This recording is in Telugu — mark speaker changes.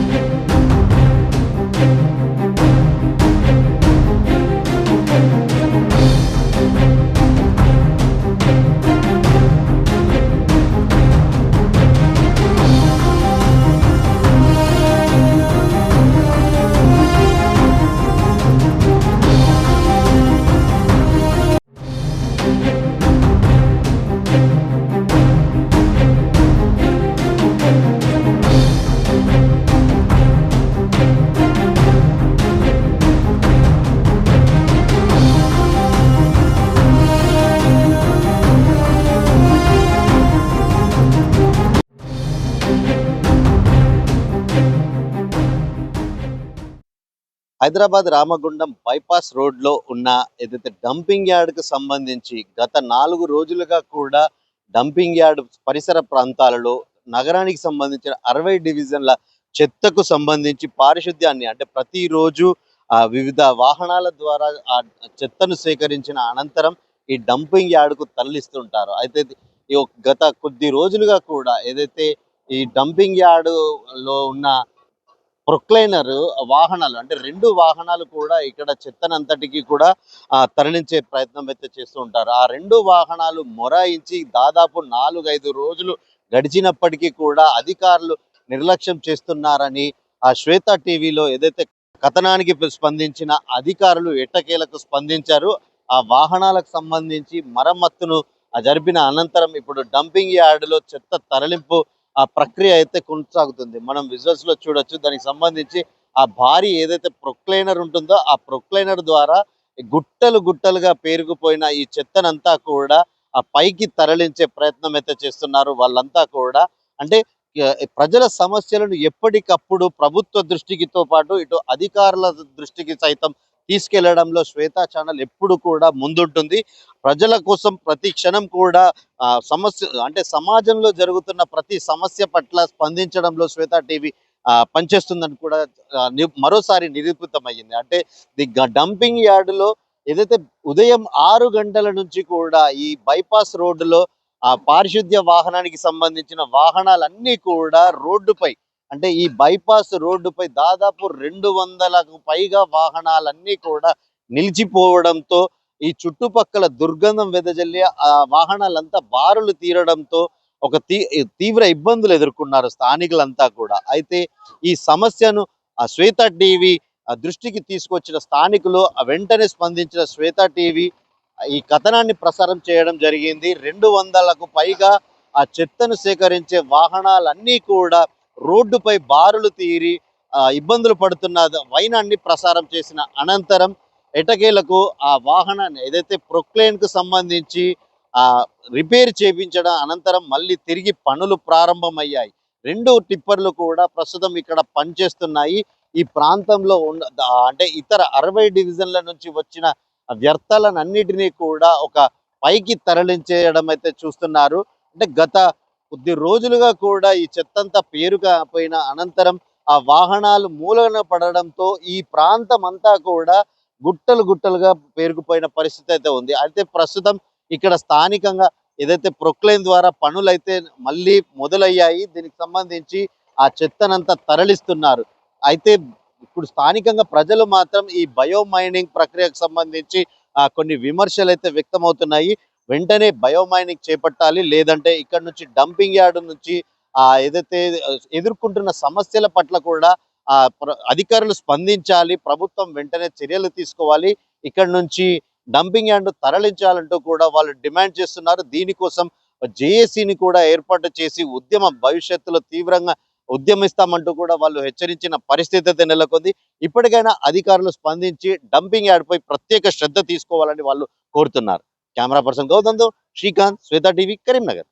Speaker 1: Thank you. Hyderabad Ramagundam bypass రోడ్లో ఉన్న ఏదైతే డంపింగ్ యార్డ్కు సంబంధించి గత నాలుగు రోజులుగా కూడా డంపింగ్ యార్డ్ పరిసర ప్రాంతాలలో నగరానికి సంబంధించిన అరవై డివిజన్ల చెత్తకు సంబంధించి పారిశుద్ధ్యాన్ని అంటే ప్రతిరోజు ఆ వివిధ వాహనాల ద్వారా ఆ చెత్తను సేకరించిన అనంతరం ఈ డంపింగ్ యార్డ్కు తరలిస్తుంటారు. అయితే ఈ గత కొద్ది రోజులుగా కూడా ఏదైతే ఈ డంపింగ్ యార్డ్లో ఉన్న ప్రొక్లైనర్ వాహనాలు అంటే రెండు వాహనాలు కూడా ఇక్కడ చెత్తనంతటికి కూడా తరలించే ప్రయత్నం అయితే చేస్తూ ఉంటారు. ఆ రెండు వాహనాలు మొరాయించి దాదాపు నాలుగైదు రోజులు గడిచినప్పటికీ కూడా అధికారులు నిర్లక్ష్యం చేస్తున్నారని ఆ శ్వేత టీవీలో ఏదైతే కథనానికి స్పందించిన అధికారులు ఎట్టకేలకు స్పందించారు ఆ వాహనాలకు సంబంధించి మరమ్మత్తును జరిపిన అనంతరం ఇప్పుడు డంపింగ్ యార్డులో చెత్త తరలింపు ఆ ప్రక్రియ అయితే కొనసాగుతుంది. మనం విజువల్స్లో చూడొచ్చు. దానికి సంబంధించి ఆ భారీ ఏదైతే ప్రొక్లైనర్ ఉంటుందో ఆ ప్రొక్లైనర్ ద్వారా గుట్టలు గుట్టలుగా పేరుకుపోయిన ఈ చెత్తనంతా కూడా ఆ పైకి తరలించే ప్రయత్నం అయితే చేస్తున్నారు వాళ్ళంతా కూడా. అంటే ప్రజల సమస్యలను ఎప్పటికప్పుడు ప్రభుత్వ దృష్టికితో పాటు ఇటు అధికారుల దృష్టికి సైతం తీసుకెళ్ళడంలో శ్వేతా ఛానల్ ఎప్పుడు కూడా ముందుంటుంది. ప్రజల కోసం ప్రతి క్షణం కూడా ఆ, సమస్య అంటే సమాజంలో జరుగుతున్న ప్రతి సమస్య పట్ల స్పందించడంలో శ్వేత టీవీ ఆ, పనిచేస్తుందని కూడా మరోసారి నిరూపితమయ్యింది. అంటే ది డంపింగ్ యార్డులో ఏదైతే ఉదయం ఆరు గంటల నుంచి కూడా ఈ బైపాస్ రోడ్డులో ఆ పారిశుద్ధ్య వాహనానికి సంబంధించిన వాహనాలన్నీ కూడా రోడ్డుపై అంటే ఈ బైపాస్ రోడ్డుపై దాదాపు రెండు వందలకు పైగా వాహనాలన్నీ కూడా నిలిచిపోవడంతో ఈ చుట్టుపక్కల దుర్గంధం వెదజల్లి ఆ వాహనాలంతా బారులు తీరడంతో ఒక తీవ్ర ఇబ్బందులు ఎదుర్కొన్నారు స్థానికులంతా కూడా. అయితే ఈ సమస్యను ఆ శ్వేత టీవీ ఆ దృష్టికి తీసుకొచ్చిన స్థానికులు ఆ వెంటనే స్పందించిన శ్వేత టీవీ ఈ కథనాన్ని ప్రసారం చేయడం జరిగింది. రెండు వందలకు పైగా ఆ చెత్తను సేకరించే వాహనాలన్నీ కూడా రోడ్డుపై బారులు తీరి ఆ, ఇబ్బందులు పడుతున్న వైనాన్ని ప్రసారం చేసిన అనంతరం ఎటకేలకు ఆ వాహనాన్ని ఏదైతే ప్రొక్లేన్కు సంబంధించి ఆ రిపేర్ చేపించడం అనంతరం మళ్ళీ తిరిగి పనులు ప్రారంభమయ్యాయి. రెండు టిప్పర్లు కూడా ప్రస్తుతం ఇక్కడ పనిచేస్తున్నాయి. ఈ ప్రాంతంలో ఉన్న అంటే ఇతర అరవై డివిజన్ల నుంచి వచ్చిన వ్యర్థాలన్నిటినీ కూడా ఒక పైకి తరలించేయడం అయితే చూస్తున్నారు. అంటే గత కొద్ది రోజులుగా కూడా ఈ చెత్తంతా పేరుకపోయిన అనంతరం ఆ వాహనాలు మూలన పడడంతో ఈ ప్రాంతం అంతా కూడా గుట్టలు గుట్టలుగా పేరుకుపోయిన పరిస్థితి అయితే ఉంది. అయితే ప్రస్తుతం ఇక్కడ స్థానికంగా ఏదైతే ప్రొక్లైన్ ద్వారా పనులు అయితే మళ్ళీ మొదలయ్యాయి. దీనికి సంబంధించి ఆ చెత్తనంతా తరలిస్తున్నారు. అయితే ఇప్పుడు స్థానికంగా ప్రజలు మాత్రం ఈ బయో మైనింగ్ ప్రక్రియకు సంబంధించి ఆ, కొన్ని విమర్శలు అయితే వ్యక్తమవుతున్నాయి. వెంటనే బయోమైనింగ్ చేపట్టాలి. లేదంటే ఇక్కడ నుంచి డంపింగ్ యార్డ్ నుంచి ఆ ఏదైతే ఎదుర్కొంటున్న సమస్యల పట్ల కూడా ఆ అధికారులు స్పందించాలి. ప్రభుత్వం వెంటనే చర్యలు తీసుకోవాలి. ఇక్కడ నుంచి డంపింగ్ యార్డ్ తరలించాలంటూ కూడా వాళ్ళు డిమాండ్ చేస్తున్నారు. దీనికోసం జేఏసీని కూడా ఏర్పాటు చేసి ఉద్యమం భవిష్యత్తులో తీవ్రంగా ఉద్యమిస్తామంటూ కూడా వాళ్ళు హెచ్చరించిన పరిస్థితి అయితే నెలకొంది. ఇప్పటికైనా అధికారులు స్పందించి డంపింగ్ యార్డ్పై ప్రత్యేక శ్రద్ధ తీసుకోవాలని వాళ్ళు కోరుతున్నారు. कैमरा पर्सन गौतम दो श्रीकांत श्वेता टीवी करीमनगर